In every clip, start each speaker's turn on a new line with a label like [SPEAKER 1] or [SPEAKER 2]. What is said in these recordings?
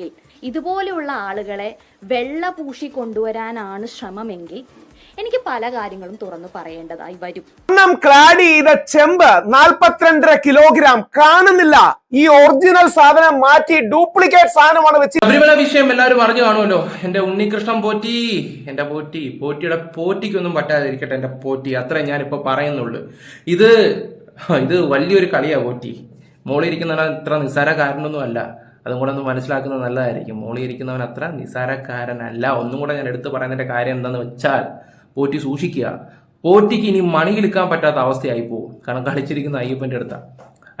[SPEAKER 1] എങ്കിൽ ഇതുപോലെയുള്ള ആളുകളെ വെള്ള പൂശി കൊണ്ടുവരാനാണ് ശ്രമമെങ്കിൽ എനിക്ക് പല കാര്യങ്ങളും തുറന്നു പറയേണ്ടതായി വരും.
[SPEAKER 2] സ്വർണം ക്ലാഡ് ചെയ്ത ചെമ്പ് നാൽപ്പത്തിരണ്ടര കിലോഗ്രാം കാണുന്നില്ല. ഈ ഒറിജിനൽ സാധനം മാറ്റി ഡ്യൂപ്ലിക്കേറ്റ് സാധനമാണ് വെച്ച്
[SPEAKER 3] ശബരിമല വിഷയം എല്ലാവരും അറിഞ്ഞു കാണുമല്ലോ. എന്റെ ഉണ്ണികൃഷ്ണൻ പോറ്റി എന്റെ പോറ്റി പോറ്റിയുടെ പോറ്റിക്കൊന്നും പറ്റാതിരിക്കട്ടെ എന്റെ പോറ്റി. അത്രേ ഞാനിപ്പോ പറയുന്നുള്ളൂ. ഇത് ഇത് വലിയൊരു കളിയാ പോറ്റി. മോളിരിക്കുന്ന ഇത്ര നിസ്സാര കാരണമൊന്നും അല്ല അതും കൂടെ ഒന്ന് മനസ്സിലാക്കുന്നത് നല്ലതായിരിക്കും. മോളിയിരിക്കുന്നവൻ അത്ര നിസാരക്കാരനല്ല. ഒന്നും കൂടെ ഞാൻ എടുത്തു പറയുന്നതിന്റെ കാര്യം എന്താണെന്ന് വെച്ചാൽ പോറ്റി സൂക്ഷിക്കുക. പോറ്റിക്ക് ഇനി മണിയിലെടുക്കാൻ പറ്റാത്ത അവസ്ഥയായി പോകും കാരണം കളിച്ചിരിക്കുന്ന അയ്യപ്പന്റെ അടുത്താണ്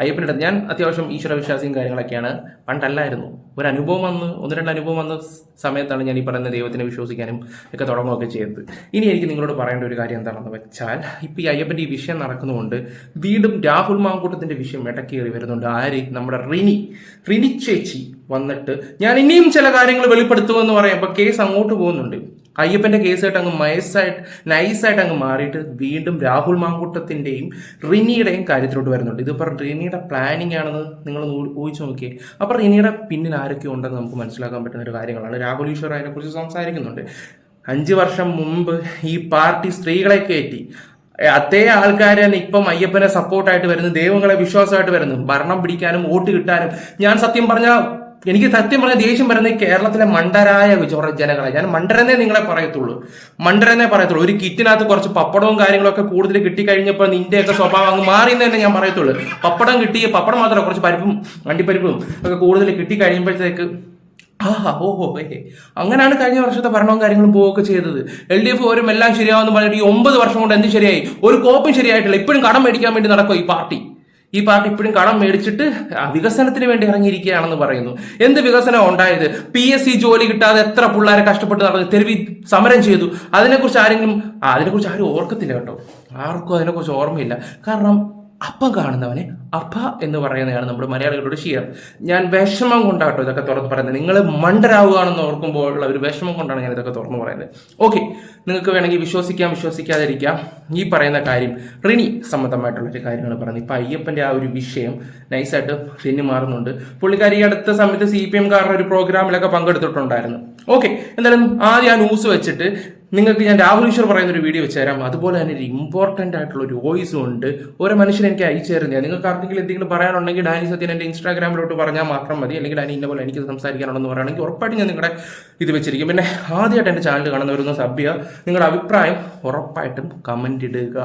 [SPEAKER 3] അയ്യപ്പന്റെ ഞാൻ അത്യാവശ്യം ഈശ്വര വിശ്വാസിയും കാര്യങ്ങളൊക്കെയാണ്. പണ്ടല്ലായിരുന്നു. ഒരു അനുഭവം വന്ന് ഒന്ന് രണ്ട് അനുഭവം വന്ന സമയത്താണ് ഞാൻ ഈ പറയുന്ന ദൈവത്തിനെ വിശ്വസിക്കാനും ഒക്കെ തുടങ്ങുകയൊക്കെ ചെയ്തത്. ഇനി എനിക്ക് നിങ്ങളോട് പറയേണ്ട ഒരു കാര്യം എന്താണെന്ന് വെച്ചാൽ ഇപ്പം ഈ അയ്യപ്പന്റെ ഈ വിഷയം നടക്കുന്നതുകൊണ്ട് വീണ്ടും രാഹുൽ മാങ്കൂട്ടത്തിന്റെ വിഷയം ഇടക്കേറി വരുന്നുണ്ട്. ആര്? നമ്മുടെ റിനി. റിനി ചേച്ചി വന്നിട്ട് ഞാൻ ഇനിയും ചില കാര്യങ്ങൾ വെളിപ്പെടുത്തുമെന്ന് പറയുമ്പോൾ കേസ് അങ്ങോട്ട് പോകുന്നുണ്ട്. അയ്യപ്പന്റെ കേസായിട്ട് അങ്ങ് മയസ്സായിട്ട് നൈസായിട്ട് അങ്ങ് മാറിയിട്ട് വീണ്ടും രാഹുൽ മാങ്കൂട്ടത്തിന്റെയും റിനിയുടെയും കാര്യത്തിലോട്ട് വരുന്നുണ്ട്. ഇതിപ്പോൾ റിനിയുടെ പ്ലാനിങ് ആണെന്ന് നിങ്ങൾ ഊഹിച്ചു നോക്കിയേ. അപ്പോൾ റിനിയുടെ പിന്നിൽ ആരൊക്കെ ഉണ്ടെന്ന് നമുക്ക് മനസ്സിലാക്കാൻ പറ്റുന്ന ഒരു കാര്യങ്ങളാണ്. രാഹുൽ ഈശ്വർ അതിനെക്കുറിച്ച് സംസാരിക്കുന്നുണ്ട്. അഞ്ച് വർഷം മുമ്പ് ഈ പാർട്ടി സ്ത്രീകളെ കയറ്റി അതേ ആൾക്കാർ തന്നെ ഇപ്പം അയ്യപ്പനെ സപ്പോർട്ടായിട്ട് വരുന്നു ദൈവങ്ങളെ വിശ്വാസമായിട്ട് വരുന്നു. ഭരണം പിടിക്കാനും വോട്ട് കിട്ടാനും. ഞാൻ സത്യം പറഞ്ഞ എനിക്ക് സത്യം പറഞ്ഞ ദേഷ്യം വരുന്ന ഈ കേരളത്തിലെ മണ്ടരായ വിചോറ ജനങ്ങളെ. ഞാൻ മണ്ടരനെ നിങ്ങളെ പറയത്തുള്ളൂ. മണ്ടരനെ പറയത്തുള്ളൂ. ഒരു കിറ്റിനകത്ത് കുറച്ച് പപ്പടവും കാര്യങ്ങളൊക്കെ കൂടുതൽ കിട്ടിക്കഴിഞ്ഞപ്പോൾ നിന്റെയൊക്കെ സ്വഭാവം അങ്ങ് മാറി എന്ന് തന്നെ ഞാൻ പറയത്തുള്ളൂ. പപ്പടം കിട്ടി പപ്പടം മാത്രമല്ല കുറച്ച് പരിപ്പും വണ്ടിപ്പരിപ്പും ഒക്കെ കൂടുതൽ കിട്ടി കഴിയുമ്പോഴത്തേക്ക് ആ ഓഹോ ഏ അങ്ങനെയാണ് കഴിഞ്ഞ വർഷത്തെ ഭരണവും കാര്യങ്ങളും പോവുകയൊക്കെ ചെയ്തത്. എൽ ഡി എഫ് വരും എല്ലാം ശരിയാവുമെന്ന് പറഞ്ഞിട്ട് ഈ ഒമ്പത് വർഷം കൊണ്ട് എന്ത് ശരിയായി? ഒരു കോപ്പും ശരിയായിട്ടില്ല. ഇപ്പോഴും കടം മേടിക്കാൻ വേണ്ടി നടക്കും ഈ പാർട്ടി. ഈ പാർട്ടി ഇപ്പോഴും കടം മേടിച്ചിട്ട് വികസനത്തിന് വേണ്ടി ഇറങ്ങിയിരിക്കുകയാണെന്ന് പറയുന്നു. എന്ത് വികസനം ഉണ്ടായത്? പി എസ് സി ജോലി കിട്ടാതെ എത്ര പിള്ളേരെ കഷ്ടപ്പെട്ട് നടന്നു? തെരുവി സമരം ചെയ്തു. അതിനെക്കുറിച്ച് ആരെങ്കിലും അതിനെക്കുറിച്ച് ആരും ഓർക്കത്തില്ല കേട്ടോ. ആർക്കും അതിനെക്കുറിച്ച് ഓർമ്മയില്ല. കാരണം അപ്പം കാണുന്നവനെ അപ്പ എന്ന് പറയുന്നതാണ് നമ്മുടെ മലയാളികളോട് ഷിയർ ഞാൻ വിഷമം കൊണ്ടാട്ടോ ഇതൊക്കെ തുറന്ന് പറയുന്നത്. നിങ്ങൾ മണ്ടരാവുകയാണെന്ന് ഓർക്കുമ്പോൾ ഉള്ള ഒരു വിഷമം കൊണ്ടാണ് ഞാൻ ഇതൊക്കെ തുറന്നു പറയുന്നത്. ഓക്കെ നിങ്ങൾക്ക് വേണമെങ്കിൽ വിശ്വസിക്കാം വിശ്വസിക്കാതിരിക്കാം. ഈ പറയുന്ന കാര്യം റിനി സംബന്ധമായിട്ടുള്ള ഒരു കാര്യങ്ങൾ പറയുന്നത് ഇപ്പം അയ്യപ്പന്റെ ആ ഒരു വിഷയം നൈസായിട്ട് റിനി മാറുന്നുണ്ട്. പുള്ളിക്കാരി ഈ അടുത്ത സമയത്ത് സി പി എം കാരുടെ ഒരു പ്രോഗ്രാമിലൊക്കെ പങ്കെടുത്തിട്ടുണ്ടായിരുന്നു. ഓക്കെ എന്തായാലും ആദ്യം ആ ന്യൂസ് വെച്ചിട്ട് നിങ്ങൾക്ക് ഞാൻ രാഹുൽ ഈശ്വർ പറയുന്ന ഒരു വീഡിയോ വെച്ചുതരാം അതുപോലെ തന്നെ ഒരു ഇമ്പോർട്ടന്റ് ആയിട്ടുള്ള ഒരു വോയിസ് ഉണ്ട്. ഓരോ മനുഷ്യൻ എനിക്ക് അയച്ചു തരുന്നത് നിങ്ങൾക്ക് ആർക്കെങ്കിലും എന്തെങ്കിലും പറയാനുണ്ടെങ്കിൽ ഡാനി സത്യൻ എന്റെ ഇൻസ്റ്റാഗ്രാമിലോട്ട് പറഞ്ഞാൽ മാത്രം മതി. അല്ലെങ്കിൽ ഡാനി ഇന്ന പോലെ എനിക്ക് സംസാരിക്കാനുണ്ടെന്ന് പറയുകയാണെങ്കിൽ ഉറപ്പായിട്ടും ഞാൻ നിങ്ങളുടെ ഇത് വെച്ചിരിക്കും. പിന്നെ ആദ്യമായിട്ട് എന്റെ ചാനൽ കാണുന്നവരൊന്ന് സബ് ചെയ്യുക. നിങ്ങളുടെ അഭിപ്രായം ഉറപ്പായിട്ടും കമന്റ് ഇടുക.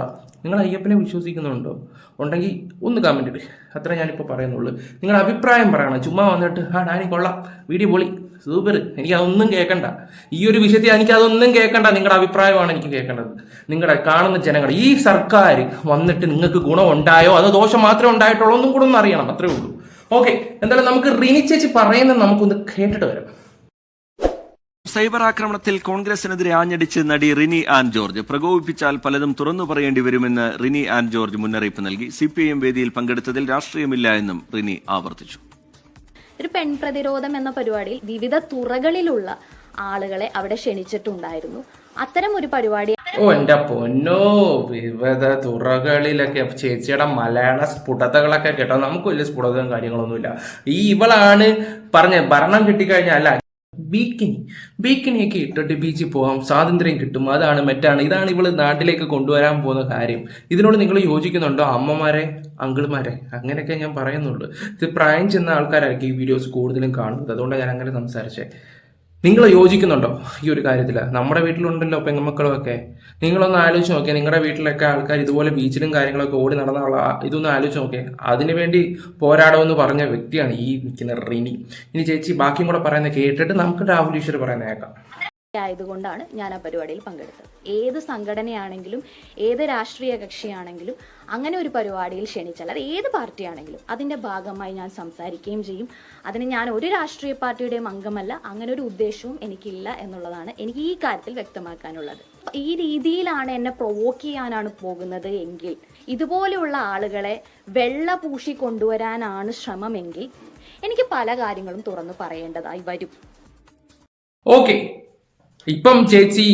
[SPEAKER 3] നിങ്ങൾ അയ്യപ്പനെ വിശ്വസിക്കുന്നുണ്ടോ? ഉണ്ടെങ്കിൽ ഒന്ന് കമന്റ് ഇടുക അത്ര ഞാനിപ്പോൾ പറയുന്നുള്ളൂ. നിങ്ങളുടെ അഭിപ്രായം പറയണം. ചുമ്മാ വന്നിട്ട് ആ ഡാനി കൊള്ളാം. വീഡിയോ പൊളി. സൂപ്പർ. എനിക്ക് അതൊന്നും കേൾക്കണ്ട ഈ ഒരു വിഷയത്തിൽ എനിക്ക് അതൊന്നും കേൾക്കണ്ട നിങ്ങളുടെ അഭിപ്രായമാണ് എനിക്ക് കേൾക്കേണ്ടത് നിങ്ങളുടെ കാണുന്ന ജനങ്ങൾ ഈ സർക്കാർ വന്നിട്ട് നിങ്ങൾക്ക് ഗുണം ഉണ്ടായോ അതോ ദോഷം മാത്രമേ ഉണ്ടായിട്ടുള്ളൂ? ഒന്നും കൂടെ അറിയണം. അത്രേ ഉള്ളൂ. ഓക്കെ. എന്തായാലും നമുക്ക് റിനി ചേച്ചി പറയുന്നത് നമുക്കൊന്ന് കേട്ടിട്ട് വരാം.
[SPEAKER 4] സൈബർ ആക്രമണത്തിൽ കോൺഗ്രസിനെതിരെ ആഞ്ഞടിച്ച് നടി റിനി ആൻ ജോർജ്. പ്രകോപിപ്പിച്ചാൽ പലതും തുറന്നു പറയേണ്ടി വരുമെന്ന് റിനി ആൻ ജോർജ് മുന്നറിയിപ്പ് നൽകി. സിപിഐഎം വേദിയിൽ പങ്കെടുത്തതിൽ രാഷ്ട്രീയമില്ല എന്നും റിനി ആവർത്തിച്ചു.
[SPEAKER 1] ഒരു പെൺപ്രതിരോധം എന്ന പരിപാടിയിൽ വിവിധ തുറകളിലുള്ള ആളുകളെ അവിടെ ക്ഷണിച്ചിട്ടുണ്ടായിരുന്നു. അത്തരം ഒരു പരിപാടി
[SPEAKER 3] ഓ എന്റെ പൊന്നോ വിവിധ തുറകളിലൊക്കെ ചേച്ചിയുടെ മലയാള സ്ഫുടതകളൊക്കെ കേട്ടോ. നമുക്ക് വലിയ സ്ഫുടതയും കാര്യങ്ങളൊന്നുമില്ല. ഈ ഇവളാണ് പറഞ്ഞ ഭരണം കിട്ടിക്കഴിഞ്ഞാൽ അല്ല ബീക്കിനി. ബീക്കിനിയൊക്കെ ഇട്ടിട്ട് ബീച്ചിൽ പോകാം സ്വാതന്ത്ര്യം കിട്ടും. അതാണ് മറ്റാണ്. ഇതാണ് ഇവൾ നാട്ടിലേക്ക് കൊണ്ടുവരാൻ പോകുന്ന കാര്യം. ഇതിനോട് നിങ്ങൾ യോജിക്കുന്നുണ്ടോ അമ്മമാരെ അങ്കിൾമാരെ? അങ്ങനെയൊക്കെ ഞാൻ പറയുന്നുള്ളൂ. ഇത് പ്രായം ചെന്ന ആൾക്കാരായിരിക്കും ഈ വീഡിയോസ് കൂടുതലും കാണുന്നത്. അതുകൊണ്ടാണ് ഞാൻ അങ്ങനെ സംസാരിച്ചേ. നിങ്ങൾ യോജിക്കുന്നുണ്ടോ ഈ ഒരു കാര്യത്തിൽ നമ്മുടെ വീട്ടിലുണ്ടല്ലോ പെങ്ങമക്കളും ഒക്കെ നിങ്ങളൊന്ന് ആലോചിച്ച് നോക്കിയാൽ നിങ്ങളുടെ വീട്ടിലൊക്കെ ആൾക്കാർ ഇതുപോലെ ബീച്ചിലും കാര്യങ്ങളൊക്കെ ഓടി നടന്നുള്ള ഇതൊന്ന് ആലോചിച്ച് നോക്കിയേ. അതിനുവേണ്ടി പോരാടമെന്ന് പറഞ്ഞ വ്യക്തിയാണ് ഈ നിൽക്കുന്ന റിനി. ഇനി ചേച്ചി ബാക്കിയും കൂടെ പറയുന്നത് കേട്ടിട്ട് നമുക്ക് രാഹുൽ ഈശ്വർ പറയുന്നത് കേൾക്കാം
[SPEAKER 1] ആയതുകൊണ്ടാണ് ഞാൻ ആ പരിപാടിയിൽ പങ്കെടുത്തത്. ഏത് സംഘടനയാണെങ്കിലും ഏത് രാഷ്ട്രീയ കക്ഷിയാണെങ്കിലും അങ്ങനെ ഒരു പരിപാടിയിൽ ക്ഷണിച്ചാൽ അത് ഏത് പാർട്ടിയാണെങ്കിലും അതിന്റെ ഭാഗമായി ഞാൻ സംസാരിക്കുകയും ചെയ്യും. അതിന് ഞാൻ ഒരു രാഷ്ട്രീയ പാർട്ടിയുടെയും അംഗമല്ല അങ്ങനെ ഒരു ഉദ്ദേശവും എനിക്കില്ല എന്നുള്ളതാണ് എനിക്ക് ഈ കാര്യത്തിൽ വ്യക്തമാക്കാനുള്ളത്. ഈ രീതിയിലാണ് എന്നെ പ്രൊവോക്ക് ചെയ്യാനാണ് പോകുന്നത് എങ്കിൽ ഇതുപോലെയുള്ള ആളുകളെ വെള്ള പൂശി കൊണ്ടുവരാനാണ് ശ്രമമെങ്കിൽ എനിക്ക് പല കാര്യങ്ങളും തുറന്നു പറയേണ്ടതായി വരും.
[SPEAKER 3] ഓക്കെ ഇപ്പം ചേച്ചി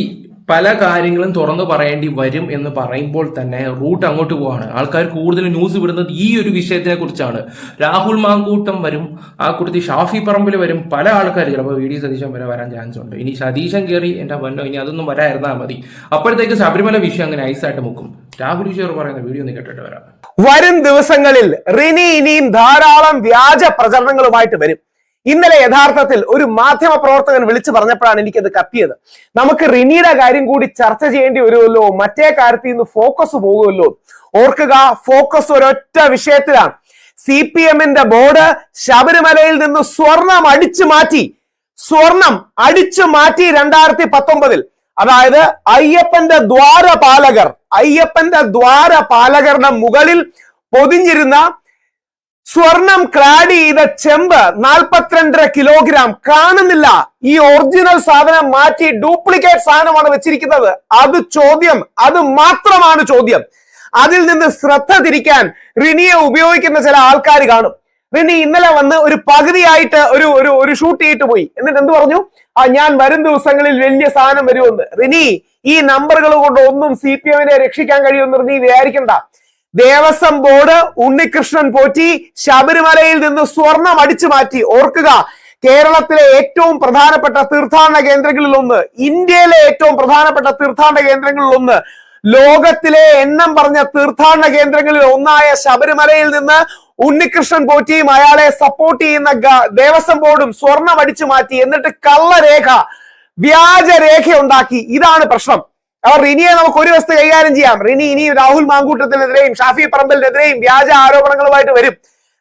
[SPEAKER 3] പല കാര്യങ്ങളും തുറന്നു പറയേണ്ടി വരും എന്ന് പറയുമ്പോൾ തന്നെ റൂട്ട് അങ്ങോട്ട് പോവാണ്. ആൾക്കാർ കൂടുതൽ ന്യൂസ് വിടുന്നത് ഈ ഒരു വിഷയത്തിനെ കുറിച്ചാണ്. രാഹുൽ മാങ്കൂട്ടം വരും ആ കൂട്ടത്തിൽ ഷാഫി പറമ്പിൽ വരും പല ആൾക്കാർ ചിലപ്പോൾ വി ഡി സതീശൻ വരെ വരാൻ ചാൻസ് ഉണ്ട്. ഇനി സതീശൻ കയറി എന്റെ പൊന്നോ ഇനി അതൊന്നും വരായിരുന്നാൽ മതി. അപ്പോഴത്തേക്ക് ശബരിമല വിഷയം അങ്ങനെ ഐസായിട്ട് മുക്കും. രാഹുൽ ഈശ്വർ പറയുന്ന വീഡിയോ ഒന്ന് കേട്ടിട്ട് വരാം.
[SPEAKER 2] വരും ദിവസങ്ങളിൽ റിനി ഇനിയും ധാരാളം വ്യാജ പ്രചരണങ്ങളുമായിട്ട് വരും. ഇന്നലെ യഥാർത്ഥത്തിൽ ഒരു മാധ്യമ പ്രവർത്തകൻ വിളിച്ചു പറഞ്ഞപ്പോഴാണ് എനിക്കത് കത്തിയത്. നമുക്ക് റിനിയുടെ കാര്യം കൂടി ചർച്ച ചെയ്യേണ്ടി വരുമല്ലോ? മറ്റേ കാര്യത്തിൽ നിന്ന് ഫോക്കസ് പോകുമല്ലോ? ഓർക്കുക ഫോക്കസ് ഒരൊറ്റ വിഷയത്തിലാണ്. സി പി എമ്മിന്റെ ബോർഡ് ശബരിമലയിൽ നിന്ന് സ്വർണം അടിച്ചു മാറ്റി. സ്വർണം അടിച്ചു മാറ്റി രണ്ടായിരത്തി പത്തൊമ്പതിൽ അതായത് അയ്യപ്പന്റെ ദ്വാരപാലകർ അയ്യപ്പന്റെ ദ്വാരപാലകരുടെ മുകളിൽ പൊതിഞ്ഞിരുന്ന സ്വർണം ക്ലാഡ് ചെയ്ത ചെമ്പ് നാൽപ്പത്തിരണ്ടര കിലോഗ്രാം കാണുന്നില്ല. ഈ ഒറിജിനൽ സാധനം മാറ്റി ഡ്യൂപ്ലിക്കേറ്റ് സാധനമാണ് വെച്ചിരിക്കുന്നത്. അത് ചോദ്യം. അത് മാത്രമാണ് ചോദ്യം. അതിൽ നിന്ന് ശ്രദ്ധ തിരിക്കാൻ റിനിയെ ഉപയോഗിക്കുന്ന ചില ആൾക്കാർ കാണും. റിനി ഇന്നലെ വന്ന് ഒരു പകുതിയായിട്ട് ഒരു ഒരു ഒരു ഷൂട്ട് ചെയ്തിട്ട് പോയി. എന്നിട്ട് എന്ത് പറഞ്ഞു? ആ ഞാൻ വരും ദിവസങ്ങളിൽ വലിയ സാധനം വരുമെന്ന്. റിനി ഈ നമ്പറുകൾ കൊണ്ട് ഒന്നും സി പി എമ്മിനെ രക്ഷിക്കാൻ കഴിയുമെന്ന് റിനി വിചാരിക്കണ്ട. ദേവസ്വം ബോർഡ് ഉണ്ണികൃഷ്ണൻ പോറ്റി ശബരിമലയിൽ നിന്ന് സ്വർണം അടിച്ചു മാറ്റി. ഓർക്കുക കേരളത്തിലെ ഏറ്റവും പ്രധാനപ്പെട്ട തീർത്ഥാടന കേന്ദ്രങ്ങളിൽ ഒന്ന് ഇന്ത്യയിലെ ഏറ്റവും പ്രധാനപ്പെട്ട തീർത്ഥാടന കേന്ദ്രങ്ങളിൽ ഒന്ന്. ലോകത്തിലെ എണ്ണം പറഞ്ഞ തീർത്ഥാടന കേന്ദ്രങ്ങളിൽ ഒന്നായ ശബരിമലയിൽ നിന്ന് ഉണ്ണികൃഷ്ണൻ പോറ്റിയും അയാളെ സപ്പോർട്ട് ചെയ്യുന്ന ദേവസ്വം ബോർഡും സ്വർണം അടിച്ചു മാറ്റി. എന്നിട്ട് കള്ളരേഖ വ്യാജരേഖ ഉണ്ടാക്കി ഇതാണ് പ്രശ്നം. അവർ റിനിയെ നമുക്ക് ഒരു വസ്തു കൈകാര്യം ചെയ്യാം. റിനി ഇനി രാഹുൽ മാങ്കൂട്ടത്തിനെതിരെയും ഷാഫി പറമ്പലിനെതിരെയും വ്യാജ ആരോപണങ്ങളുമായിട്ട് വരും.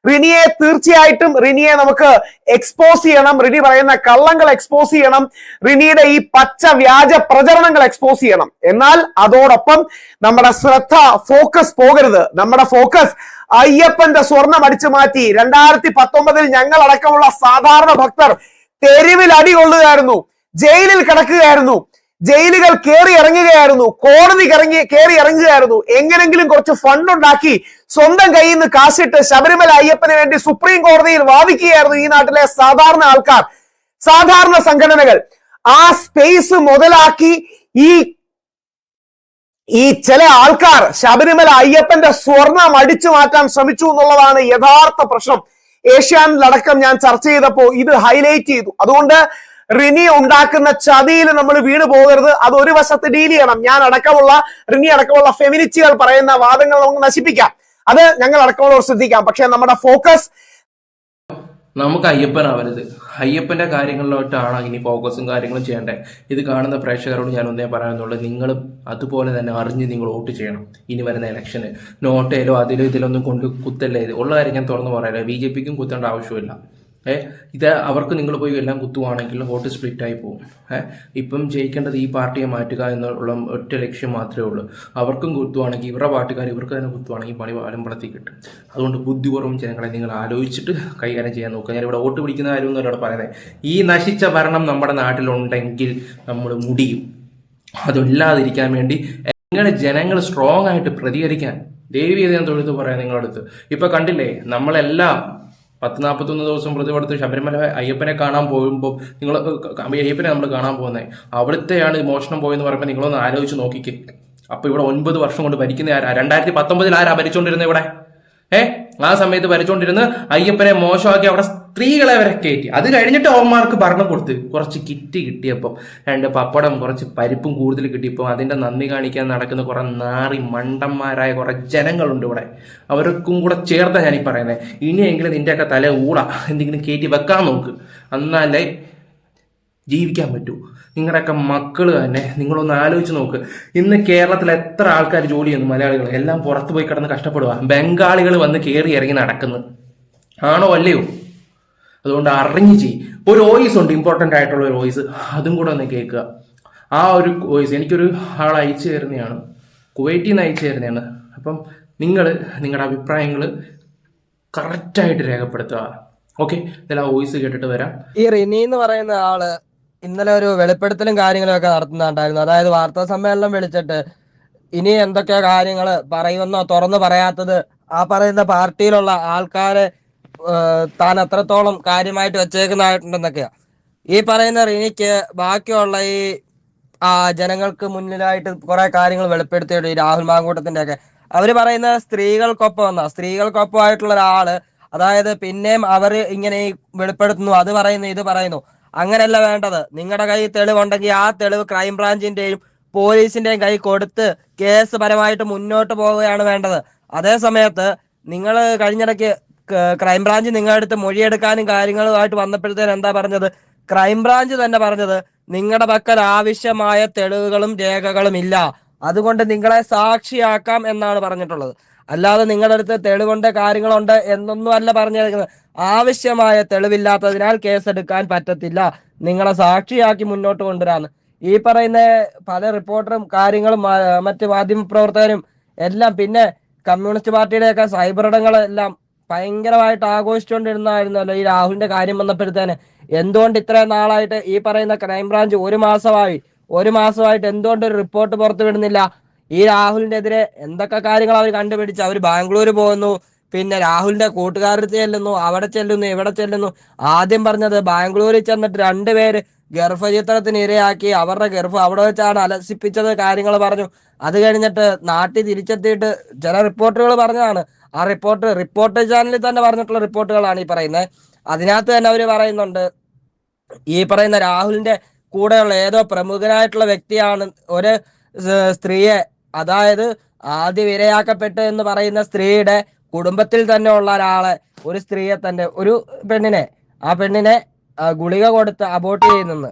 [SPEAKER 2] റിനിയെ തീർച്ചയായിട്ടും റിനിയെ നമുക്ക് എക്സ്പോസ് ചെയ്യണം. റിനി പറയുന്ന കള്ളങ്ങൾ എക്സ്പോസ് ചെയ്യണം. റിനിയുടെ ഈ പച്ച വ്യാജ പ്രചരണങ്ങൾ എക്സ്പോസ് ചെയ്യണം. എന്നാൽ അതോടൊപ്പം നമ്മുടെ ശ്രദ്ധ ഫോക്കസ് പോകരുത്. നമ്മുടെ ഫോക്കസ് അയ്യപ്പന്റെ സ്വർണം അടിച്ചു മാറ്റി. രണ്ടായിരത്തി പത്തൊമ്പതിൽ ഞങ്ങൾ അടക്കമുള്ള സാധാരണ ഭക്തർ തെരുവിൽ അടി കൊള്ളുകയായിരുന്നു. ജയിലിൽ കിടക്കുകയായിരുന്നു. ജയിലുകൾ കയറി ഇറങ്ങുകയായിരുന്നു കോടതി കറങ്ങി കയറി ഇറങ്ങുകയായിരുന്നു. എങ്ങനെങ്കിലും കുറച്ച് ഫണ്ട് ഉണ്ടാക്കി സ്വന്തം കയ്യിൽ നിന്ന് കാശിട്ട് ശബരിമല അയ്യപ്പന് വേണ്ടി സുപ്രീം കോടതിയിൽ വാദിക്കുകയായിരുന്നു ഈ നാട്ടിലെ സാധാരണ ആൾക്കാർ. സാധാരണ സംഘടനകൾ. ആ സ്പേസ് മുതലാക്കി ഈ ഈ ചില ആൾക്കാർ ശബരിമല അയ്യപ്പന്റെ സ്വർണം അടിച്ചു മാറ്റാൻ ശ്രമിച്ചു എന്നുള്ളതാണ് യഥാർത്ഥ പ്രശ്നം. ഏഷ്യാനിലടക്കം ഞാൻ ചർച്ച ചെയ്തപ്പോൾ ഇത് ഹൈലൈറ്റ് ചെയ്തു. അതുകൊണ്ട് റിനി ഉണ്ടാക്കുന്ന ചതിയിൽ നമ്മൾ വീണു പോകരുത്. അത് ഒരു വശത്ത് ഡീൽ ചെയ്യണം. ഞാൻ അടക്കമുള്ള റിനി അടക്കമുള്ള ഫെമിനിസ്റ്റുകൾ പറയുന്ന വാദങ്ങൾ നമുക്ക് നശിപ്പിക്കാം. അത് ഞങ്ങൾ അടക്കമുള്ളവർ ശ്രദ്ധിക്കാം. പക്ഷെ നമ്മുടെ ഫോക്കസ്
[SPEAKER 3] നമുക്ക് അയ്യപ്പനാവരുത് അയ്യപ്പന്റെ കാര്യങ്ങളിലോട്ടാണ് ഇനി ഫോക്കസും കാര്യങ്ങളും ചെയ്യേണ്ടത്. ഇത് കാണുന്ന പ്രേക്ഷകരോട് ഞാൻ ഒന്നേ പറയാനുള്ളൂ. നിങ്ങളും അതുപോലെ തന്നെ അറിഞ്ഞ് നിങ്ങൾ വോട്ട് ചെയ്യണം. ഇനി വരുന്ന ഇലക്ഷന് നോട്ടയിലോ അതിലോ ഇതിലൊന്നും കൊണ്ട് കുത്തല്ലേ. ഉള്ള കാര്യം ഞാൻ തുറന്നു പറയാം ബി ജെ പിക്കും കുത്തേണ്ട ആവശ്യമില്ല ഏ? ഇത് അവർക്ക് നിങ്ങൾ പോയി എല്ലാം കുത്തുവാണെങ്കിൽ വോട്ട് സ്പ്ലിറ്റ് ആയി പോകും. ഏ? ഇപ്പം ജയിക്കേണ്ടത് ഈ പാർട്ടിയെ മാറ്റുക എന്നുള്ള ഒറ്റ ലക്ഷ്യം മാത്രമേ ഉള്ളൂ. അവർക്കും കുത്തുവാണെങ്കിൽ ഇവരുടെ പാർട്ടിക്കാർ ഇവർക്ക് തന്നെ കുത്തുവാണെങ്കിൽ പണി ആലമ്പളത്തിൽ കിട്ടും. അതുകൊണ്ട് ബുദ്ധിപൂർവം ജനങ്ങളെ നിങ്ങൾ ആലോചിച്ചിട്ട് കൈകാര്യം ചെയ്യാൻ നോക്കുക. ഞാൻ ഇവിടെ വോട്ട് പിടിക്കുന്ന കാര്യമൊന്നും ഇവിടെ പറയുന്നത്. ഈ നശിച്ച ഭരണം നമ്മുടെ നാട്ടിലുണ്ടെങ്കിൽ നമ്മൾ മുടിയും. അതില്ലാതിരിക്കാൻ വേണ്ടി എങ്ങനെ ജനങ്ങൾ സ്ട്രോങ് ആയിട്ട് പ്രതികരിക്കാൻ? ദേവി ഞാൻ തൊഴുത്ത് പറയാം നിങ്ങളടുത്ത്? ഇപ്പൊ കണ്ടില്ലേ നമ്മളെല്ലാം പത്ത് നാൽപ്പത്തൊന്ന് ദിവസം പ്രതിപടുത്ത് ശബരിമല അയ്യപ്പനെ കാണാൻ പോകുമ്പോൾ നിങ്ങൾ അയ്യപ്പനെ നമ്മൾ കാണാൻ പോകുന്നത് അവിടുത്തെയാണ് മോഷണം പോയെന്ന് പറയുമ്പോൾ നിങ്ങളൊന്ന് ആലോചിച്ച് നോക്കിക്കേ. അപ്പൊ ഇവിടെ ഒൻപത് വർഷം കൊണ്ട് ഭരിക്കുന്ന ആരാ? രണ്ടായിരത്തി പത്തൊമ്പതിൽ ആരാ ഭരിച്ചുകൊണ്ടിരുന്നത് ഇവിടെ? ഏ? ആ സമയത്ത് ഭരിച്ചുകൊണ്ടിരുന്ന് അയ്യപ്പനെ മോശമാക്കി അവിടെ സ്ത്രീകളെ വരെ കയറ്റി അത് കഴിഞ്ഞിട്ട് അവന്മാർക്ക് ഭരണം കൊടുത്ത്. കുറച്ച് കിറ്റ് കിട്ടിയപ്പം രണ്ട് പപ്പടം കുറച്ച് പരിപ്പും കൂടുതൽ കിട്ടിയപ്പോൾ അതിന്റെ നന്ദി കാണിക്കാൻ നടക്കുന്ന കുറെ നാറി മണ്ടന്മാരായ കുറെ ജനങ്ങളുണ്ട് ഇവിടെ. അവർക്കും കൂടെ ചേർത്ത ഈ പറയുന്നത് ഇനിയെങ്കിലും നിന്റെയൊക്കെ തല ഊട എന്തെങ്കിലും കയറ്റി വെക്കാൻ നോക്ക്. എന്നാലേ ജീവിക്കാൻ പറ്റൂ. നിങ്ങളുടെയൊക്കെ മക്കൾ തന്നെ നിങ്ങളൊന്ന് ആലോചിച്ച് നോക്ക്. ഇന്ന് കേരളത്തിൽ എത്ര ആൾക്കാർ ജോലി ചെയ്യുന്നു മലയാളികൾ? എല്ലാം പുറത്തു പോയി കിടന്ന് കഷ്ടപ്പെടുക ബംഗാളികൾ വന്ന് കയറി ഇറങ്ങി നടക്കുന്നു. ആണോ അല്ലയോ? അതുകൊണ്ട് അറിഞ്ഞ് ചെയ്യും. ഒരു വോയിസ് ഉണ്ട് ഇമ്പോർട്ടന്റ് ആയിട്ടുള്ള ഒരു വോയിസ് അതും കൂടെ ഒന്ന് കേൾക്കുക. ആ ഒരു വോയിസ് എനിക്കൊരു ആൾ അയച്ചു തരുന്നതാണ്. കുവൈറ്റിൽ നിന്ന് അയച്ചു തരുന്നതാണ്. അപ്പം നിങ്ങൾ നിങ്ങളുടെ അഭിപ്രായങ്ങൾ കറക്റ്റായിട്ട് രേഖപ്പെടുത്തുക. ഓക്കെ ഇതിൽ ആ വോയിസ് കേട്ടിട്ട് വരാം.
[SPEAKER 5] ഈ റിനി എന്ന് പറയുന്ന ആൾ ഇന്നലെ ഒരു വെളിപ്പെടുത്തലും കാര്യങ്ങളും ഒക്കെ നടത്തുന്നുണ്ടായിരുന്നു. അതായത് വാർത്താ സമ്മേളനം വിളിച്ചിട്ട് ഇനി എന്തൊക്കെ കാര്യങ്ങൾ പറയുമെന്നോ തുറന്നു പറയാത്തത് ആ പറയുന്ന പാർട്ടിയിലുള്ള ആൾക്കാരെ താൻ അത്രത്തോളം കാര്യമായിട്ട് വെച്ചേക്കുന്നതായിട്ടുണ്ടെന്നൊക്കെയാ. ഈ പറയുന്ന റിനിക്ക് ബാക്കിയുള്ള ഈ ആ ജനങ്ങൾക്ക് മുന്നിലായിട്ട് കുറെ കാര്യങ്ങൾ വെളിപ്പെടുത്തിയിട്ട് ഈ രാഹുൽ മാങ്കൂട്ടത്തിന്റെ ഒക്കെ അവർ പറയുന്ന സ്ത്രീകൾക്കൊപ്പം എന്നാ സ്ത്രീകൾക്കൊപ്പമായിട്ടുള്ള ഒരാൾ അതായത് പിന്നെയും അവർ ഇങ്ങനെ വെളിപ്പെടുത്തുന്നു അത് പറയുന്നു ഇത് പറയുന്നു. അങ്ങനെയല്ല വേണ്ടത്. നിങ്ങളുടെ കയ്യിൽ തെളിവുണ്ടെങ്കിൽ ആ തെളിവ് ക്രൈംബ്രാഞ്ചിന്റെയും പോലീസിന്റെയും കൈ കൊടുത്ത് കേസ് പരമായിട്ട് മുന്നോട്ട് പോവുകയാണ് വേണ്ടത്. അതേ സമയത്ത് നിങ്ങൾ കഴിഞ്ഞിടയ്ക്ക് ക്രൈംബ്രാഞ്ച് നിങ്ങളുടെ അടുത്ത് മൊഴിയെടുക്കാനും കാര്യങ്ങളുമായിട്ട് വന്നപ്പോഴത്തേന് എന്താ പറഞ്ഞത്? ക്രൈംബ്രാഞ്ച് തന്നെ പറഞ്ഞത് നിങ്ങളുടെ പക്കൽ ആവശ്യമായ തെളിവുകളും രേഖകളും ഇല്ല. അതുകൊണ്ട് നിങ്ങളെ സാക്ഷിയാക്കാം എന്നാണ് പറഞ്ഞിട്ടുള്ളത്. അല്ലാതെ നിങ്ങളുടെ അടുത്ത് തെളിവുണ്ട് കാര്യങ്ങളുണ്ട് എന്നൊന്നും അല്ല പറഞ്ഞിരിക്കുന്നത്. ആവശ്യമായ തെളിവില്ലാത്തതിനാൽ കേസെടുക്കാൻ പറ്റത്തില്ല. നിങ്ങളെ സാക്ഷിയാക്കി മുന്നോട്ട് കൊണ്ടുവരാന്ന്. ഈ പറയുന്ന പല റിപ്പോർട്ടറും കാര്യങ്ങളും മറ്റ് മാധ്യമ പ്രവർത്തകരും എല്ലാം പിന്നെ കമ്മ്യൂണിസ്റ്റ് പാർട്ടിയുടെയൊക്കെ സൈബർ ഇടങ്ങളെല്ലാം ഭയങ്കരമായിട്ട് ആഘോഷിച്ചുകൊണ്ടിരുന്നായിരുന്നല്ലോ ഈ രാഹുലിന്റെ കാര്യം വന്നപ്പോഴത്തേന്. എന്തുകൊണ്ട് ഇത്രയും നാളായിട്ട് ഈ പറയുന്ന ക്രൈംബ്രാഞ്ച് ഒരു മാസമായി ഒരു മാസമായിട്ട് എന്തുകൊണ്ട് ഒരു റിപ്പോർട്ട് പുറത്തുവിടുന്നില്ല ഈ രാഹുലിന്റെ എതിരെ എന്തൊക്കെ കാര്യങ്ങൾ അവർ കണ്ടുപിടിച്ച്? അവർ ബാംഗ്ലൂർ പോകുന്നു പിന്നെ രാഹുലിന്റെ കൂട്ടുകാരിൽ ചെല്ലുന്നു അവിടെ ചെല്ലുന്നു ഇവിടെ ചെല്ലുന്നു. ആദ്യം പറഞ്ഞത് ബാംഗ്ലൂരിൽ ചെന്നിട്ട് രണ്ടുപേര് ഗർഭചിത്രത്തിന് ഇരയാക്കി അവരുടെ ഗർഭം അവിടെ വെച്ചാണ് അലസിപ്പിച്ചത് കാര്യങ്ങൾ പറഞ്ഞു. അത് കഴിഞ്ഞിട്ട് നാട്ടിൽ തിരിച്ചെത്തിയിട്ട് ചില റിപ്പോർട്ടുകൾ പറഞ്ഞതാണ് ആ റിപ്പോർട്ട് റിപ്പോർട്ട് ചാനലിൽ തന്നെ പറഞ്ഞിട്ടുള്ള റിപ്പോർട്ടുകളാണ് ഈ പറയുന്നത്. അതിനകത്ത് തന്നെ അവർ പറയുന്നുണ്ട് ഈ പറയുന്ന രാഹുലിന്റെ കൂടെയുള്ള ഏതോ പ്രമുഖനായിട്ടുള്ള വ്യക്തിയാണ് ഒരു സ്ത്രീയെ അതായത് ആദ്യം ഇരയാക്കപ്പെട്ടു എന്ന് പറയുന്ന സ്ത്രീയുടെ കുടുംബത്തിൽ തന്നെ ഉള്ള ഒരാളെ ഒരു സ്ത്രീയെ തന്നെ ഒരു പെണ്ണിനെ ആ പെണ്ണിനെ ഗുളിക കൊടുത്ത് അബോട്ട് ചെയ്യുന്നെന്ന്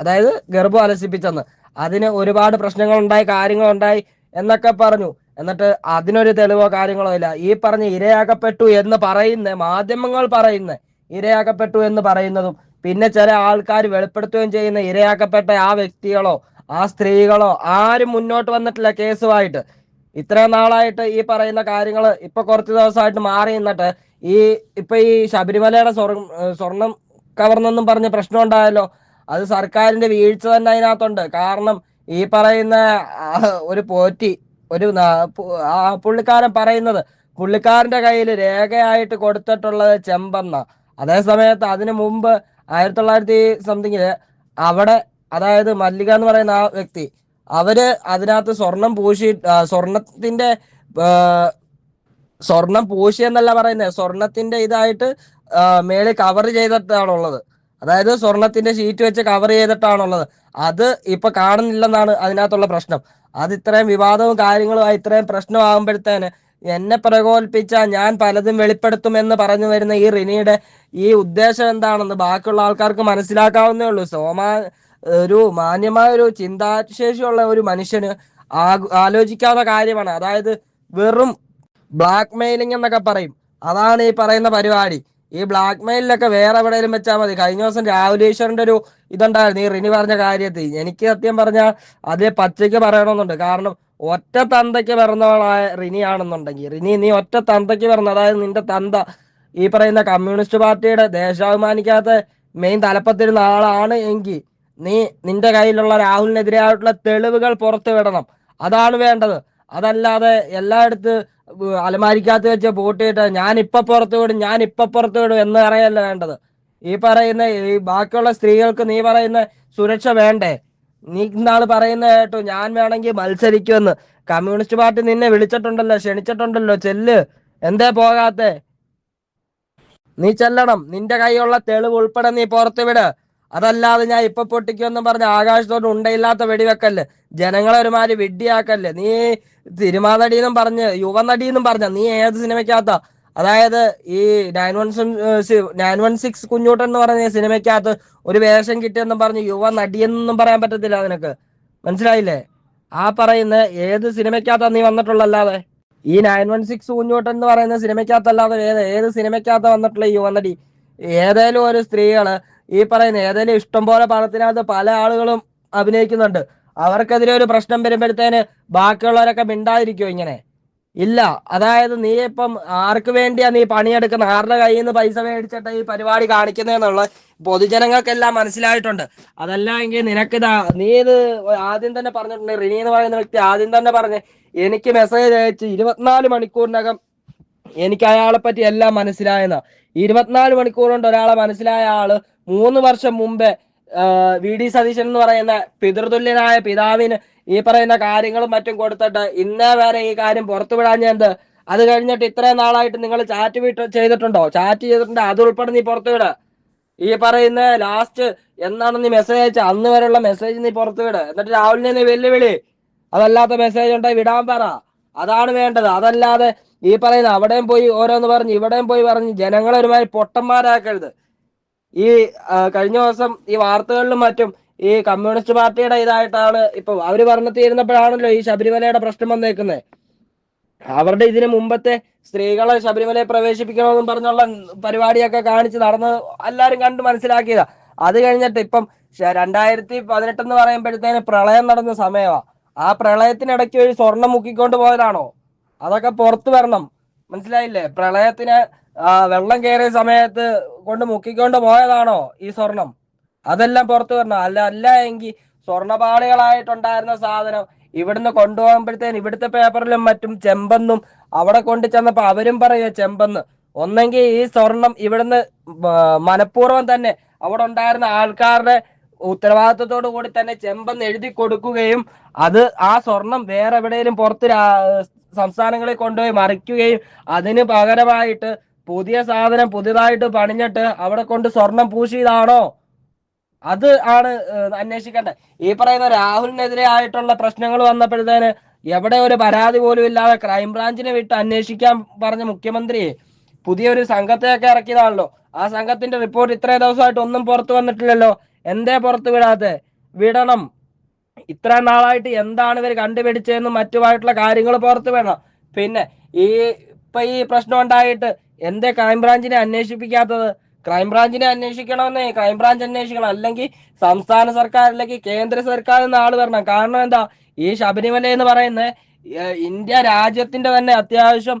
[SPEAKER 5] അതായത് ഗർഭം അലസിപ്പിച്ചെന്ന്. അതിന് ഒരുപാട് പ്രശ്നങ്ങൾ ഉണ്ടായി കാര്യങ്ങൾ ഉണ്ടായി എന്നൊക്കെ പറഞ്ഞു. എന്നിട്ട് അതിനൊരു തെളിവോ കാര്യങ്ങളോ ഇല്ല. ഈ പറഞ്ഞ ഇരയാക്കപ്പെട്ടു എന്ന് പറയുന്ന മാധ്യമങ്ങൾ പറയുന്ന ഇരയാക്കപ്പെട്ടു എന്ന് പറയുന്നതും പിന്നെ ചില ആൾക്കാർ വെളിപ്പെടുത്തുകയും ചെയ്യുന്ന ഇരയാക്കപ്പെട്ട ആ വ്യക്തികളോ ആ സ്ത്രീകളോ ആരും മുന്നോട്ട് വന്നിട്ടില്ല കേസുമായിട്ട്. ഇത്രയും നാളായിട്ട് ഈ പറയുന്ന കാര്യങ്ങൾ ഇപ്പൊ കുറച്ച് ദിവസമായിട്ട് മാറി നിന്നിട്ട് ഈ ഇപ്പൊ ഈ ശബരിമലയുടെ സ്വർണം കവർന്നെന്നും പറഞ്ഞ പ്രശ്നം ഉണ്ടായല്ലോ. അത് സർക്കാരിന്റെ വീഴ്ച തന്നെ അതിനകത്തുണ്ട്. കാരണം ഈ പറയുന്ന ഒരു പോറ്റി ഒരു ആ പുള്ളിക്കാരൻ പറയുന്നത് പുള്ളിക്കാരന്റെ കയ്യിൽ രേഖയായിട്ട് കൊടുത്തിട്ടുള്ളത് ചെമ്പെന്ന. അതേ സമയത്ത് അതിനു മുമ്പ് ആയിരത്തി തൊള്ളായിരത്തി സംതിങ്ങിൽ അവിടെ അതായത് മല്ലിക എന്ന് പറയുന്ന ആ വ്യക്തി അവർ അതിനകത്ത് സ്വർണം പൂശി സ്വർണത്തിന്റെ സ്വർണം പൂശി എന്നല്ല പറയുന്നത് സ്വർണത്തിന്റെ ഇതായിട്ട് മേളിൽ കവർ ചെയ്തിട്ടാണുള്ളത്. അതായത് സ്വർണത്തിന്റെ ഷീറ്റ് വെച്ച് കവർ ചെയ്തിട്ടാണുള്ളത്. അത് ഇപ്പൊ കാണുന്നില്ലെന്നാണ് അതിനകത്തുള്ള പ്രശ്നം. അത് ഇത്രയും വിവാദവും കാര്യങ്ങളുമായി ഇത്രയും പ്രശ്നമാകുമ്പോഴത്തേന് എന്നെ പ്രകോപിപ്പിച്ച ഞാൻ പലതും വെളിപ്പെടുത്തുമെന്ന് പറഞ്ഞു വരുന്ന ഈ റിനിയുടെ ഈ ഉദ്ദേശം എന്താണെന്ന് ബാക്കിയുള്ള ആൾക്കാർക്ക് മനസ്സിലാക്കാവുന്നേ ഉള്ളൂ. സോമാ ഒരു മാന്യമായ ഒരു ചിന്താശേഷിയുള്ള ഒരു മനുഷ്യന് ആ- ആലോചിക്കാവുന്ന കാര്യമാണ്. അതായത് വെറും ബ്ലാക്ക് മെയിലിംഗ് എന്നൊക്കെ പറയും. അതാണ് ഈ പറയുന്ന പരിപാടി. ഈ ബ്ലാക്ക് മെയിലൊക്കെ വേറെ എവിടെയെങ്കിലും വെച്ചാൽ മതി. കഴിഞ്ഞ ദിവസം രാഹുൽ ഒരു ഇതുണ്ടായിരുന്നു. ഈ റിനി പറഞ്ഞ കാര്യത്തിൽ. എനിക്ക് സത്യം പറഞ്ഞാൽ അതേ പച്ചയ്ക്ക് പറയണമെന്നുണ്ട്. കാരണം ഒറ്റ തന്തയ്ക്ക് പിറന്നവളായ റിനി ആണെന്നുണ്ടെങ്കിൽ റിനി നീ ഒറ്റ തന്തയ്ക്ക് പിറന്ന. അതായത് നിന്റെ തന്ത ഈ പറയുന്ന കമ്മ്യൂണിസ്റ്റ് പാർട്ടിയുടെ ദേശാഭിമാനിക്കാത്ത മെയിൻ തലപ്പത്തിരുന്ന ആളാണ് എങ്കിൽ നീ നിന്റെ കയ്യിലുള്ള രാഹുലിനെതിരായിട്ടുള്ള തെളിവുകൾ പുറത്തുവിടണം. അതാണ് വേണ്ടത്. അതല്ലാതെ എല്ലായിടത്ത് അലമാരിക്കകത്ത് വെച്ച് പൂട്ടിയിട്ട് ഞാൻ ഇപ്പൊ പുറത്തു വിടും ഞാൻ ഇപ്പൊ പുറത്തു വിടും എന്ന് പറയല്ല വേണ്ടത്. ഈ പറയുന്ന ഈ ബാക്കിയുള്ള സ്ത്രീകൾക്ക് നീ പറയുന്ന സുരക്ഷ വേണ്ടേ? നീ ഇന്നാൾ പറയുന്ന കേട്ടു ഞാൻ വേണമെങ്കിൽ മത്സരിക്കുമെന്ന്. കമ്മ്യൂണിസ്റ്റ് പാർട്ടി നിന്നെ വിളിച്ചിട്ടുണ്ടല്ലോ ക്ഷണിച്ചിട്ടുണ്ടല്ലോ ചെല്ല്. എന്തേ പോകാത്തെ? നീ ചെല്ലണം. നിന്റെ കൈയുള്ള തെളിവ് ഉൾപ്പെടെ നീ പുറത്തു വിട്. അതല്ലാതെ ഞാൻ ഇപ്പൊ പൊട്ടിക്കുമെന്നും പറഞ്ഞ ആകാശത്തോട് ഉണ്ടയില്ലാത്ത വെടിവെക്കല്ലേ. ജനങ്ങളെ ഒരുമാതിരി വിഡ്ഢിയാക്കല്ലേ. നീ സിനിമാ എന്നും പറഞ്ഞ് യുവനടിയെന്നും പറഞ്ഞ നീ ഏത് സിനിമയ്ക്കകത്ത? അതായത് ഈ nine one nine one six Kunjoottan എന്ന് പറഞ്ഞ സിനിമയ്ക്കകത്ത് ഒരു വേഷം കിട്ടിയെന്നും പറഞ്ഞ് യുവ നടിയെന്നൊന്നും പറയാൻ പറ്റത്തില്ല നിനക്ക്. മനസ്സിലായില്ലേ? ആ പറയുന്ന ഏത് സിനിമയ്ക്കകത്താ നീ വന്നിട്ടുള്ളല്ലാതെ? ഈ നയൻ വൺ സിക്സ് കുഞ്ഞൂട്ടൻ എന്ന് പറയുന്ന സിനിമയ്ക്കകത്തല്ലാതെ ഏത് ഏത് സിനിമയ്ക്കകത്ത് വന്നിട്ടുള്ള യുവനടി ഏതേലും ഒരു സ്ത്രീകൾ ഈ പറയുന്ന ഏതെങ്കിലും ഇഷ്ടം പോലെ പണത്തിനകത്ത് പല ആളുകളും അഭിനയിക്കുന്നുണ്ട്. അവർക്കെതിരെ ഒരു പ്രശ്നം വരുമ്പോഴത്തേന് ബാക്കിയുള്ളവരൊക്കെ മിണ്ടാതിരിക്കുമോ ഇങ്ങനെ? ഇല്ല. അതായത് നീ ഇപ്പം ആർക്ക് വേണ്ടിയാ നീ പണിയെടുക്കുന്ന ആരുടെ കയ്യിൽ നിന്ന് പൈസ മേടിച്ചിട്ട് ഈ പരിപാടി കാണിക്കുന്നതെന്നുള്ള പൊതുജനങ്ങൾക്കെല്ലാം മനസ്സിലായിട്ടുണ്ട്. അതല്ല എങ്കിൽ നിനക്കിതാ നീ ഇത് ആദ്യം തന്നെ പറഞ്ഞിട്ടുണ്ട്. റിനി എന്ന് പറയുന്ന വ്യക്തി ആദ്യം തന്നെ പറഞ്ഞ് എനിക്ക് മെസ്സേജ് അയച്ച് ഇരുപത്തിനാല് മണിക്കൂറിനകം എനിക്ക് അയാളെ പറ്റി എല്ലാം മനസ്സിലായെന്ന. ഇരുപത്തിനാല് മണിക്കൂർ കൊണ്ട് ഒരാളെ മനസ്സിലായ ആൾ മൂന്ന് വർഷം മുമ്പേ വി ഡി സതീശൻ എന്ന് പറയുന്ന പിതൃതുല്യനായ പിതാവിന് ഈ പറയുന്ന കാര്യങ്ങളും മറ്റും കൊടുത്തിട്ട് ഇന്നേ വരെ ഈ കാര്യം പുറത്തുവിടാൻ എന്ത്? അത് കഴിഞ്ഞിട്ട് ഇത്രയും നാളായിട്ട് നിങ്ങൾ ചാറ്റ് വിട്ട് ചെയ്തിട്ടുണ്ടോ? ചാറ്റ് ചെയ്തിട്ടുണ്ട് അത് ഉൾപ്പെടെ നീ പുറത്തുവിട. ഈ പറയുന്ന ലാസ്റ്റ് എന്നാണ് നീ മെസ്സേജ് അയച്ച അന്ന് വരെയുള്ള മെസ്സേജ് നീ പുറത്തുവിട്. എന്നിട്ട് രാഹുലിനെ നീ വെല്ലുവിളി. അതല്ലാത്ത മെസ്സേജ് ഉണ്ടെങ്കിൽ വിടാൻ പറ. അതാണ് വേണ്ടത്. അതല്ലാതെ ഈ പറയുന്ന അവിടെയും പോയി ഓരോന്ന് പറഞ്ഞ് ഇവിടെയും പോയി പറഞ്ഞ് ജനങ്ങളെ ഒരുമാതിരി പൊട്ടന്മാരാക്കരുത്. ഈ കഴിഞ്ഞ ദിവസം ഈ വാർത്തകളിലും മറ്റും ഈ കമ്മ്യൂണിസ്റ്റ് പാർട്ടിയുടെ ഇതായിട്ടാണ് ഇപ്പൊ അവർ പറഞ്ഞു തീരുന്നപ്പോഴാണല്ലോ ഈ ശബരിമലയുടെ പ്രശ്നം വന്നേക്കുന്നത് അവരുടെ ഇതിന് മുമ്പത്തെ സ്ത്രീകളെ ശബരിമലയെ പ്രവേശിപ്പിക്കണമെന്നും പറഞ്ഞുള്ള പരിപാടിയൊക്കെ കാണിച്ച് നടന്ന് എല്ലാരും കണ്ട് മനസ്സിലാക്കിയതാ. അത് കഴിഞ്ഞിട്ട് ഇപ്പം രണ്ടായിരത്തി പതിനെട്ട് എന്ന് പറയുമ്പോഴത്തേന് പ്രളയം നടന്ന സമയമാ ആ പ്രളയത്തിനിടയ്ക്ക് ഒരു സ്വർണം മുക്കിക്കൊണ്ട് പോയതാണോ? അതൊക്കെ പുറത്തു വരണം. മനസ്സിലായില്ലേ? പ്രളയത്തിന് വെള്ളം കയറിയ സമയത്ത് കൊണ്ട് മുക്കിക്കൊണ്ട് പോയതാണോ ഈ സ്വർണം? അതെല്ലാം പുറത്തു വരണം. അല്ല അല്ല എങ്കിൽ സ്വർണപാളികളായിട്ടുണ്ടായിരുന്ന സാധനം ഇവിടുന്ന് കൊണ്ടുപോകുമ്പോഴത്തേന് ഇവിടുത്തെ പേപ്പറിലും മറ്റും ചെമ്പെന്നും അവിടെ കൊണ്ടു ചെന്നപ്പോ അവരും പറയുക ചെമ്പെന്ന്. ഒന്നെങ്കിൽ ഈ സ്വർണം ഇവിടുന്ന് മനഃപൂർവം തന്നെ അവിടെ ഉണ്ടായിരുന്ന ആൾക്കാരുടെ ഉത്തരവാദിത്വത്തോടു കൂടി തന്നെ ചെമ്പെന്ന് എഴുതി കൊടുക്കുകയും അത് ആ സ്വർണം വേറെ എവിടെയെങ്കിലും പുറത്ത് സംസ്ഥാനങ്ങളിൽ കൊണ്ടുപോയി മറിക്കുകയും അതിന് പകരമായിട്ട് പുതിയ സാധനം പുതിയതായിട്ട് പണിഞ്ഞിട്ട് അവിടെ കൊണ്ട് സ്വർണം പൂശിയതാണോ? അത് ആണ് അന്വേഷിക്കേണ്ടത്. ഈ പറയുന്ന രാഹുലിനെതിരെ ആയിട്ടുള്ള പ്രശ്നങ്ങൾ വന്നപ്പോഴത്തേന് എവിടെ ഒരു പരാതി പോലും ഇല്ലാതെ ക്രൈംബ്രാഞ്ചിനെ വിട്ട് അന്വേഷിക്കാൻ പറഞ്ഞ മുഖ്യമന്ത്രി പുതിയൊരു സംഘത്തെയൊക്കെ ഇറക്കിയതാണല്ലോ. ആ സംഘത്തിന്റെ റിപ്പോർട്ട് ഇത്രയും ദിവസമായിട്ട് ഒന്നും പുറത്തു വന്നിട്ടില്ലല്ലോ. എന്തേ പുറത്തു വിടാതെ വിടണം. ഇത്ര നാളായിട്ട് എന്താണ് ഇവർ കണ്ടുപിടിച്ചതെന്നും മറ്റുമായിട്ടുള്ള കാര്യങ്ങൾ പുറത്ത് വേണം പിന്നെ ഈ ഇപ്പൊ ഈ പ്രശ്നം ഉണ്ടായിട്ട് എന്തേ ക്രൈംബ്രാഞ്ചിനെ അന്വേഷിപ്പിക്കാത്തത്? ക്രൈംബ്രാഞ്ചിനെ അന്വേഷിക്കണമെന്നേ ക്രൈംബ്രാഞ്ച് അന്വേഷിക്കണം. അല്ലെങ്കിൽ സംസ്ഥാന സർക്കാർ അല്ലെങ്കിൽ കേന്ദ്ര സർക്കാർ എന്ന ആൾ വരണം. കാരണം എന്താ? ഈ ശബരിമല എന്ന് പറയുന്നത് ഇന്ത്യ രാജ്യത്തിന്റെ തന്നെ അത്യാവശ്യം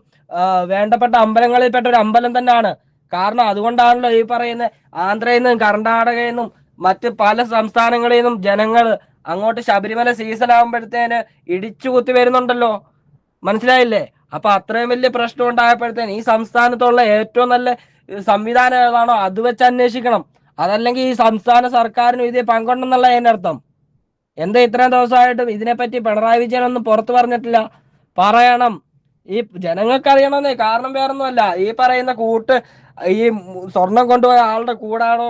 [SPEAKER 5] വേണ്ടപ്പെട്ട അമ്പലങ്ങളിൽപ്പെട്ട ഒരു അമ്പലം തന്നെയാണ്. കാരണം അതുകൊണ്ടാണല്ലോ ഈ പറയുന്ന ആന്ധ്രയിൽ നിന്നും കർണാടകയിൽ നിന്നും മറ്റ് പല സംസ്ഥാനങ്ങളിൽ നിന്നും ജനങ്ങൾ അങ്ങോട്ട് ശബരിമല സീസൺ ആകുമ്പോഴത്തേന് ഇടിച്ചു കുത്തി വരുന്നുണ്ടല്ലോ. മനസ്സിലായില്ലേ? അപ്പൊ അത്രയും വലിയ പ്രശ്നം ഉണ്ടായപ്പോഴത്തേന് ഈ സംസ്ഥാനത്തുള്ള ഏറ്റവും നല്ല സംവിധാനം ഏതാണോ അത് വെച്ച് അന്വേഷിക്കണം. അതല്ലെങ്കിൽ ഈ സംസ്ഥാന സർക്കാരിനും ഇതിൽ പങ്കുണ്ടെന്നുള്ള അതിന്റെ അർത്ഥം. എന്താ ഇത്രയും ദിവസമായിട്ടും ഇതിനെപ്പറ്റി പിണറായി വിജയൻ ഒന്നും പുറത്തു പറഞ്ഞിട്ടില്ല. പറയണം. ഈ ജനങ്ങൾക്ക് അറിയണമെന്നേ കാരണം വേറൊന്നുമല്ല. ഈ പറയുന്ന കൂട്ട് ഈ സ്വർണം കൊണ്ടുപോയ ആളുടെ കൂടാണോ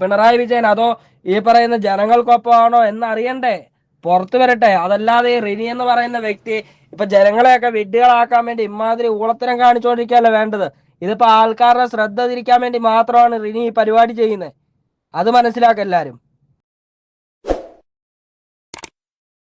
[SPEAKER 5] പിണറായി വിജയൻ? അതോ ഈ പറയുന്ന ജനങ്ങൾക്കൊപ്പമാണോ എന്ന് അറിയണ്ടേ പുറത്തു വരട്ടെ. അതല്ലാതെ ഈ റിനി എന്ന് പറയുന്ന വ്യക്തി ഇപ്പൊ ജനങ്ങളെയൊക്കെ വിഡ്ഢികളാക്കാൻ വേണ്ടി ഇമാതിരി ഊളത്തരം കാണിച്ചുകൊണ്ടിരിക്കുകയല്ല വേണ്ടത്? ഇതിപ്പോ ആൾക്കാരുടെ ശ്രദ്ധ തിരിക്കാൻ വേണ്ടി മാത്രമാണ് റിനി ഈ പരിപാടി ചെയ്യുന്നത്. അത് മനസ്സിലാക്കുക എല്ലാരും.